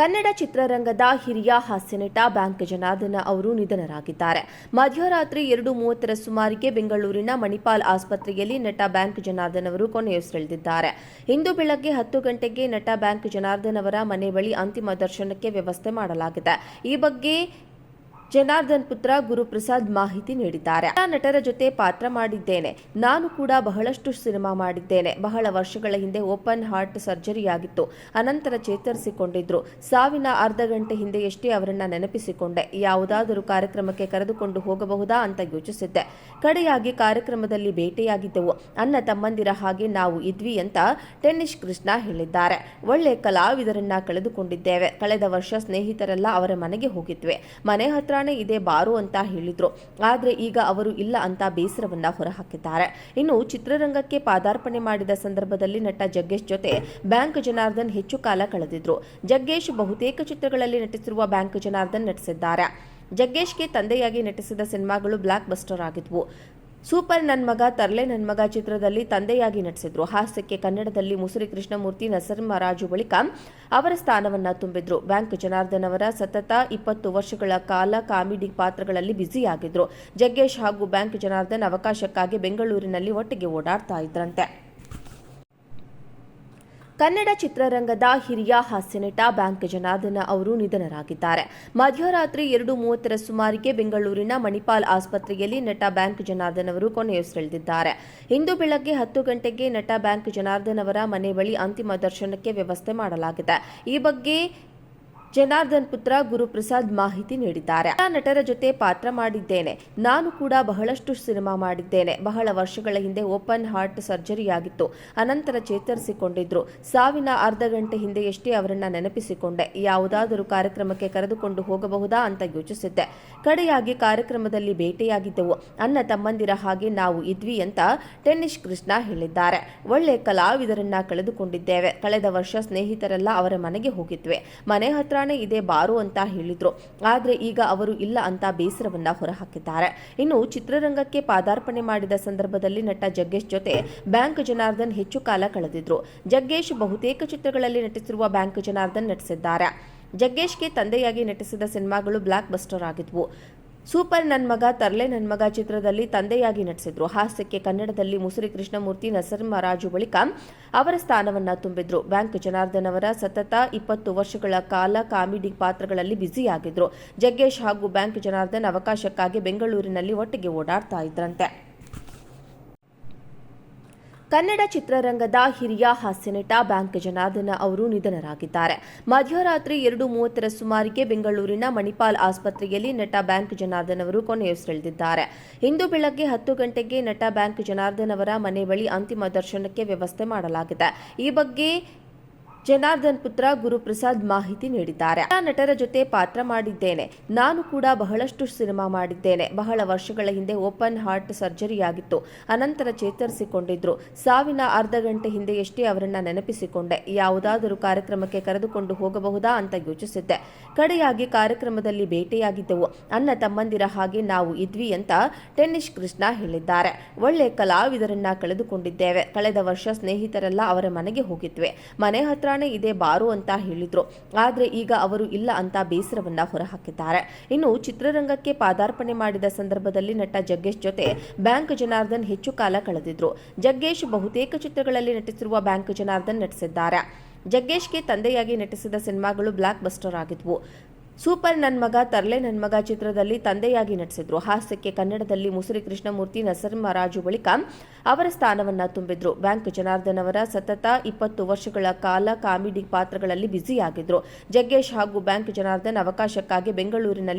ಕನ್ನಡ ಚಿತ್ರರಂಗದ ಹಿರಿಯ ಹಾಸ್ಯನಟ ಬ್ಯಾಂಕ್ ಜನಾರ್ದನ ಅವರು ನಿಧನರಾಗಿದ್ದಾರೆ. ಮಧ್ಯರಾತ್ರಿ ಎರಡು ಮೂವತ್ತರ ಸುಮಾರಿಗೆ ಬೆಂಗಳೂರಿನ ಮಣಿಪಾಲ್ ಆಸ್ಪತ್ರೆಯಲ್ಲಿ ನಟ ಬ್ಯಾಂಕ್ ಜನಾರ್ದನ್ ಅವರು ಕೊನೆಯುಸಿರೆಳೆದಿದ್ದಾರೆ. ಇಂದು ಬೆಳಗ್ಗೆ ಹತ್ತು ಗಂಟೆಗೆ ನಟ ಬ್ಯಾಂಕ್ ಜನಾರ್ದನ್ ಅವರ ಮನೆ ಬಳಿ ಅಂತಿಮ ದರ್ಶನಕ್ಕೆ ವ್ಯವಸ್ಥೆ ಮಾಡಲಾಗಿದೆ. ಈ ಬಗ್ಗೆ ಜನಾರ್ದನ್ ಪುತ್ರ ಗುರುಪ್ರಸಾದ್ ಮಾಹಿತಿ ನೀಡಿದ್ದಾರೆ. ಆ ನಟರ ಜೊತೆ ಪಾತ್ರ ಮಾಡಿದ್ದೇನೆ. ನಾನು ಕೂಡ ಬಹಳಷ್ಟು ಸಿನಿಮಾ ಮಾಡಿದ್ದೇನೆ. ಬಹಳ ವರ್ಷಗಳ ಹಿಂದೆ ಓಪನ್ ಹಾರ್ಟ್ ಸರ್ಜರಿಯಾಗಿತ್ತು ಅನಂತರ ಚೇತರಿಸಿಕೊಂಡಿದ್ರು. ಸಾವಿನ ಅರ್ಧ ಗಂಟೆ ಹಿಂದೆಯಷ್ಟೇ ಅವರನ್ನ ನೆನಪಿಸಿಕೊಂಡೆ. ಯಾವುದಾದರೂ ಕಾರ್ಯಕ್ರಮಕ್ಕೆ ಕರೆದುಕೊಂಡು ಹೋಗಬಹುದಾ ಅಂತ ಯೋಚಿಸಿದ್ದೆ. ಕಡೆಯಾಗಿ ಕಾರ್ಯಕ್ರಮದಲ್ಲಿ ಭೇಟಿಯಾಗಿದ್ದೆವು. ಅಣ್ಣ ತಮ್ಮಂದಿರ ಹಾಗೆ ನಾವು ಇದ್ವಿ ಅಂತ ಟೆನ್ನಿಸ್ ಕೃಷ್ಣ ಹೇಳಿದ್ದಾರೆ. ಒಳ್ಳೆ ಕಲಾವಿದರನ್ನ ಕಳೆದುಕೊಂಡಿದ್ದೇವೆ. ಕಳೆದ ವರ್ಷ ಸ್ನೇಹಿತರೆಲ್ಲ ಅವರ ಮನೆಗೆ ಹೋಗಿದ್ವಿ. ಮನೆ ಹತ್ರನೇ ಇದೆ, ಬಾರು ಅಂತ ಹೇಳಿದ್ರು. ಆದ್ರೆ ಈಗ ಅವರು ಇಲ್ಲ ಅಂತ ಬೇಸರವನ್ನ ಹೊರಹಾಕಿದ್ದಾರೆ. ಇನ್ನು ಚಿತ್ರರಂಗಕ್ಕೆ ಪಾದಾರ್ಪಣೆ ಮಾಡಿದ ಸಂದರ್ಭದಲ್ಲಿ ನಟ ಜಗ್ಗೇಶ್ ಜೊತೆ ಬ್ಯಾಂಕ್ ಜನಾರ್ದನ್ ಹೆಚ್ಚು ಕಾಲ ಕಳೆದಿದ್ರು. ಜಗ್ಗೇಶ್ ಬಹುತೇಕ ಚಿತ್ರಗಳಲ್ಲಿ ನಟಿಸಿರುವ ಬ್ಯಾಂಕ್ ಜನಾರ್ದನ್ ನಟಿಸಿದ್ದಾರೆ. ಜಗ್ಗೇಶ್ಗೆ ತಂದೆಯಾಗಿ ನಟಿಸಿದ ಸಿನಿಮಾಗಳು ಬ್ಲಾಕ್ ಬಸ್ಟರ್ ಆಗಿದ್ವು. ಸೂಪರ್ ನನ್ ಮಗ ತರ್ಲೆ ನನ್ ಮಗ ಚಿತ್ರದಲ್ಲಿ ತಂದೆಯಾಗಿ ನಟಿಸಿದ್ರು. ಹಾಸ್ಯಕ್ಕೆ ಕನ್ನಡದಲ್ಲಿ ಮುಸುರಿ ಕೃಷ್ಣಮೂರ್ತಿ ನರಸಿಂಹರಾಜು ಬಳಿಕ ಅವರ ಸ್ಥಾನವನ್ನ ತುಂಬಿದ್ರು. ಬ್ಯಾಂಕ್ ಜನಾರ್ದನ್ ಅವರ ಸತತ ಇಪ್ಪತ್ತು ವರ್ಷಗಳ ಕಾಲ ಕಾಮಿಡಿ ಪಾತ್ರಗಳಲ್ಲಿ ಬ್ಯುಸಿಯಾಗಿದ್ರು. ಜಗ್ಗೇಶ್ ಹಾಗೂ ಬ್ಯಾಂಕ್ ಜನಾರ್ದನ್ ಅವಕಾಶಕ್ಕಾಗಿ ಬೆಂಗಳೂರಿನಲ್ಲಿ ಒಟ್ಟಿಗೆ ಓಡಾಡ್ತಾ ಇದ್ರಂತೆ. ಕನ್ನಡ ಚಿತ್ರರಂಗದ ಹಿರಿಯ ಹಾಸ್ಯನಟ ಬ್ಯಾಂಕ್ ಜನಾರ್ದನ ಅವರು ನಿಧನರಾಗಿದ್ದಾರೆ. ಮಧ್ಯರಾತ್ರಿ ಎರಡು ಮೂವತ್ತರ ಸುಮಾರಿಗೆ ಬೆಂಗಳೂರಿನ ಮಣಿಪಾಲ್ ಆಸ್ಪತ್ರೆಯಲ್ಲಿ ನಟ ಬ್ಯಾಂಕ್ ಜನಾರ್ದನ್ ಅವರು ಕೊನೆಯುಸಿರೆಳೆದಿದ್ದಾರೆ ಇಂದು ಬೆಳಗ್ಗೆ ಹತ್ತು ಗಂಟೆಗೆ ನಟ ಬ್ಯಾಂಕ್ ಜನಾರ್ದನ್ ಅವರ ಮನೆ ಬಳಿ ಅಂತಿಮ ದರ್ಶನಕ್ಕೆ ವ್ಯವಸ್ಥೆ ಮಾಡಲಾಗಿದೆ. ಈ ಬಗ್ಗೆ ಜನಾರ್ದನ್ ಪುತ್ರ ಗುರುಪ್ರಸಾದ್ ಮಾಹಿತಿ ನೀಡಿದ್ದಾರೆ. ಆ ನಟರ ಜೊತೆ ಪಾತ್ರ ಮಾಡಿದ್ದೇನೆ. ನಾನು ಕೂಡ ಬಹಳಷ್ಟು ಸಿನಿಮಾ ಮಾಡಿದ್ದೇನೆ. ಬಹಳ ವರ್ಷಗಳ ಹಿಂದೆ ಓಪನ್ ಹಾರ್ಟ್ ಸರ್ಜರಿಯಾಗಿತ್ತು ಅನಂತರ ಚೇತರಿಸಿಕೊಂಡಿದ್ರು. ಸಾವಿನ ಅರ್ಧ ಗಂಟೆ ಹಿಂದೆಯಷ್ಟೇ ಅವರನ್ನ ನೆನಪಿಸಿಕೊಂಡೆ. ಯಾವುದಾದರೂ ಕಾರ್ಯಕ್ರಮಕ್ಕೆ ಕರೆದುಕೊಂಡು ಹೋಗಬಹುದಾ ಅಂತ ಯೋಚಿಸಿದ್ದೆ. ಕಡೆಯಾಗಿ ಕಾರ್ಯಕ್ರಮದಲ್ಲಿ ಭೇಟಿಯಾಗಿದ್ದೆವು. ಅನ್ನ ತಮ್ಮಂದಿರ ಹಾಗೆ ನಾವು ಇದ್ವಿ ಅಂತ ಟೆನ್ನಿಸ್ ಕೃಷ್ಣ ಹೇಳಿದ್ದಾರೆ. ಒಳ್ಳೆ ಕಲಾವಿದರನ್ನ ಕಳೆದುಕೊಂಡಿದ್ದೇವೆ. ಕಳೆದ ವರ್ಷ ಸ್ನೇಹಿತರೆಲ್ಲ ಅವರ ಮನೆಗೆ ಹೋಗಿದ್ವಿ. ಮನೆ ಹತ್ರನೇ ಇದೆ ಬಾರು ಅಂತ ಹೇಳಿದ್ರು. ಆದ್ರೆ ಈಗ ಅವರು ಇಲ್ಲ ಅಂತ ಬೇಸರವನ್ನ ಹೊರಹಾಕಿದ್ದಾರೆ. ಇನ್ನು ಚಿತ್ರರಂಗಕ್ಕೆ ಪಾದಾರ್ಪಣೆ ಮಾಡಿದ ಸಂದರ್ಭದಲ್ಲಿ ನಟ ಜಗ್ಗೇಶ್ ಜೊತೆ ಬ್ಯಾಂಕ್ ಜನಾರ್ದನ್ ಹೆಚ್ಚು ಕಾಲ ಕಳೆದಿದ್ರು. ಜಗ್ಗೇಶ್ ಬಹುತೇಕ ಚಿತ್ರಗಳಲ್ಲಿ ನಟಿಸಿರುವ ಬ್ಯಾಂಕ್ ಜನಾರ್ದನ್ ನಟಿಸಿದ್ದಾರೆ. ಜಗ್ಗೇಶ್ಗೆ ತಂದೆಯಾಗಿ ನಟಿಸಿದ ಸಿನಿಮಾಗಳು ಬ್ಲಾಕ್ ಬಸ್ಟರ್ ಆಗಿದ್ವು. ಸೂಪರ್ ನನ್ ಮಗ, ತರ್ಲೆ ನನ್ ಮಗ ಚಿತ್ರದಲ್ಲಿ ತಂದೆಯಾಗಿ ನಟಿಸಿದ್ರು. ಹಾಸ್ಯಕ್ಕೆ ಕನ್ನಡದಲ್ಲಿ ಮುಸುರಿ ಕೃಷ್ಣಮೂರ್ತಿ ನರಸಿಂಹರಾಜು ಬಳಿಕ ಅವರ ಸ್ಥಾನವನ್ನ ತುಂಬಿದ್ರು. ಬ್ಯಾಂಕ್ ಜನಾರ್ದನ್ ಅವರ ಸತತ ಇಪ್ಪತ್ತು ವರ್ಷಗಳ ಕಾಲ ಕಾಮಿಡಿ ಪಾತ್ರಗಳಲ್ಲಿ ಬ್ಯುಸಿಯಾಗಿದ್ರು. ಜಗ್ಗೇಶ್ ಹಾಗೂ ಬ್ಯಾಂಕ್ ಜನಾರ್ದನ್ ಅವಕಾಶಕ್ಕಾಗಿ ಬೆಂಗಳೂರಿನಲ್ಲಿ ಒಟ್ಟಿಗೆ ಓಡಾಡ್ತಾ ಇದ್ರಂತೆ. ಕನ್ನಡ ಚಿತ್ರರಂಗದ ಹಿರಿಯ ಹಾಸ್ಯನಟ ಬ್ಯಾಂಕ್ ಜನಾರ್ದನ ಅವರು ನಿಧನರಾಗಿದ್ದಾರೆ. ಮಧ್ಯರಾತ್ರಿ ಎರಡು ಮೂವತ್ತರ ಸುಮಾರಿಗೆ ಬೆಂಗಳೂರಿನ ಮಣಿಪಾಲ್ ಆಸ್ಪತ್ರೆಯಲ್ಲಿ ನಟ ಬ್ಯಾಂಕ್ ಜನಾರ್ದನ್ ಅವರು ಕೊನೆಯುಸಿರೆಳೆದಿದ್ದಾರೆ ಇಂದು ಬೆಳಗ್ಗೆ ಹತ್ತು ಗಂಟೆಗೆ ನಟ ಬ್ಯಾಂಕ್ ಜನಾರ್ದನ್ ಅವರ ಮನೆ ಬಳಿ ಅಂತಿಮ ದರ್ಶನಕ್ಕೆ ವ್ಯವಸ್ಥೆ ಮಾಡಲಾಗಿದೆ. ಈ ಬಗ್ಗೆ ಜನಾರ್ದನ್ ಪುತ್ರ ಗುರುಪ್ರಸಾದ್ ಮಾಹಿತಿ ನೀಡಿದ್ದಾರೆ. ನಟರ ಜೊತೆ ಪಾತ್ರ ಮಾಡಿದ್ದೇನೆ. ನಾನು ಕೂಡ ಬಹಳಷ್ಟು ಸಿನಿಮಾ ಮಾಡಿದ್ದೇನೆ. ಬಹಳ ವರ್ಷಗಳ ಹಿಂದೆ ಓಪನ್ ಹಾರ್ಟ್ ಸರ್ಜರಿಯಾಗಿತ್ತು ಅನಂತರ ಚೇತರಿಸಿಕೊಂಡಿದ್ರು. ಸಾವಿನ ಅರ್ಧ ಗಂಟೆ ಹಿಂದೆಯಷ್ಟೇ ಅವರನ್ನ ನೆನಪಿಸಿಕೊಂಡೆ. ಯಾವುದಾದರೂ ಕಾರ್ಯಕ್ರಮಕ್ಕೆ ಕರೆದುಕೊಂಡು ಹೋಗಬಹುದಾ ಅಂತ ಯೋಚಿಸಿದ್ದೆ. ಕಡೆಯಾಗಿ ಕಾರ್ಯಕ್ರಮದಲ್ಲಿ ಭೇಟಿಯಾಗಿದ್ದೆವು. ಅಣ್ಣ ತಮ್ಮಂದಿರ ಹಾಗೆ ನಾವು ಇದ್ವಿ ಅಂತ ಟೆನ್ನಿಸ್ ಕೃಷ್ಣ ಹೇಳಿದ್ದಾರೆ. ಒಳ್ಳೆ ಕಲಾವಿದರನ್ನ ಕಳೆದುಕೊಂಡಿದ್ದೇವೆ. ಕಳೆದ ವರ್ಷ ಸ್ನೇಹಿತರೆಲ್ಲ ಅವರ ಮನೆಗೆ ಹೋಗಿದ್ವಿ. ಮನೆ ಹತ್ರನೇ ಇದೆ, ಬಾರು ಅಂತ ಹೇಳಿದ್ರು. ಆದ್ರೆ ಈಗ ಅವರು ಇಲ್ಲ ಅಂತ ಬೇಸರವನ್ನ ಹೊರಹಾಕಿದ್ದಾರೆ. ಇನ್ನು ಚಿತ್ರರಂಗಕ್ಕೆ ಪಾದಾರ್ಪಣೆ ಮಾಡಿದ ಸಂದರ್ಭದಲ್ಲಿ ನಟ ಜಗ್ಗೇಶ್ ಜೊತೆ ಬ್ಯಾಂಕ್ ಜನಾರ್ದನ್ ಹೆಚ್ಚು ಕಾಲ ಕಳೆದಿದ್ರು. ಜಗ್ಗೇಶ್ ಬಹುತೇಕ ಚಿತ್ರಗಳಲ್ಲಿ ನಟಿಸಿರುವ ಬ್ಯಾಂಕ್ ಜನಾರ್ದನ್ ನಟಿಸಿದ್ದಾರೆ. ಜಗ್ಗೇಶ್ಗೆ ತಂದೆಯಾಗಿ ನಟಿಸಿದ ಸಿನಿಮಾಗಳು ಬ್ಲಾಕ್ ಬಸ್ಟರ್ ಆಗಿದ್ವು. ಸೂಪರ್ ನನ್ ಮಗ, ತರ್ಲೆ ನನ್ನ ಮಗ ಚಿತ್ರದಲ್ಲಿ ತಂದೆಯಾಗಿ ನಟಿಸಿದ್ರು. ಹಾಸ್ಯಕ್ಕೆ ಕನ್ನಡದಲ್ಲಿ ಮುಸುರಿ ಕೃಷ್ಣಮೂರ್ತಿ ನರಸಿಂಹರಾಜು ಬಳಿಕ ಅವರ ಸ್ಥಾನವನ್ನ ತುಂಬಿದ್ರು. ಬ್ಯಾಂಕ್ ಜನಾರ್ದನ್ ಅವರ ಸತತ ಇಪ್ಪತ್ತು ವರ್ಷಗಳ ಕಾಲ ಕಾಮಿಡಿ ಪಾತ್ರಗಳಲ್ಲಿ ಬ್ಯುಸಿಯಾಗಿದ್ರು. ಜಗ್ಗೇಶ್ ಹಾಗೂ ಬ್ಯಾಂಕ್ ಜನಾರ್ದನ್ ಅವಕಾಶಕ್ಕಾಗಿ ಬೆಂಗಳೂರಿನಲ್ಲಿ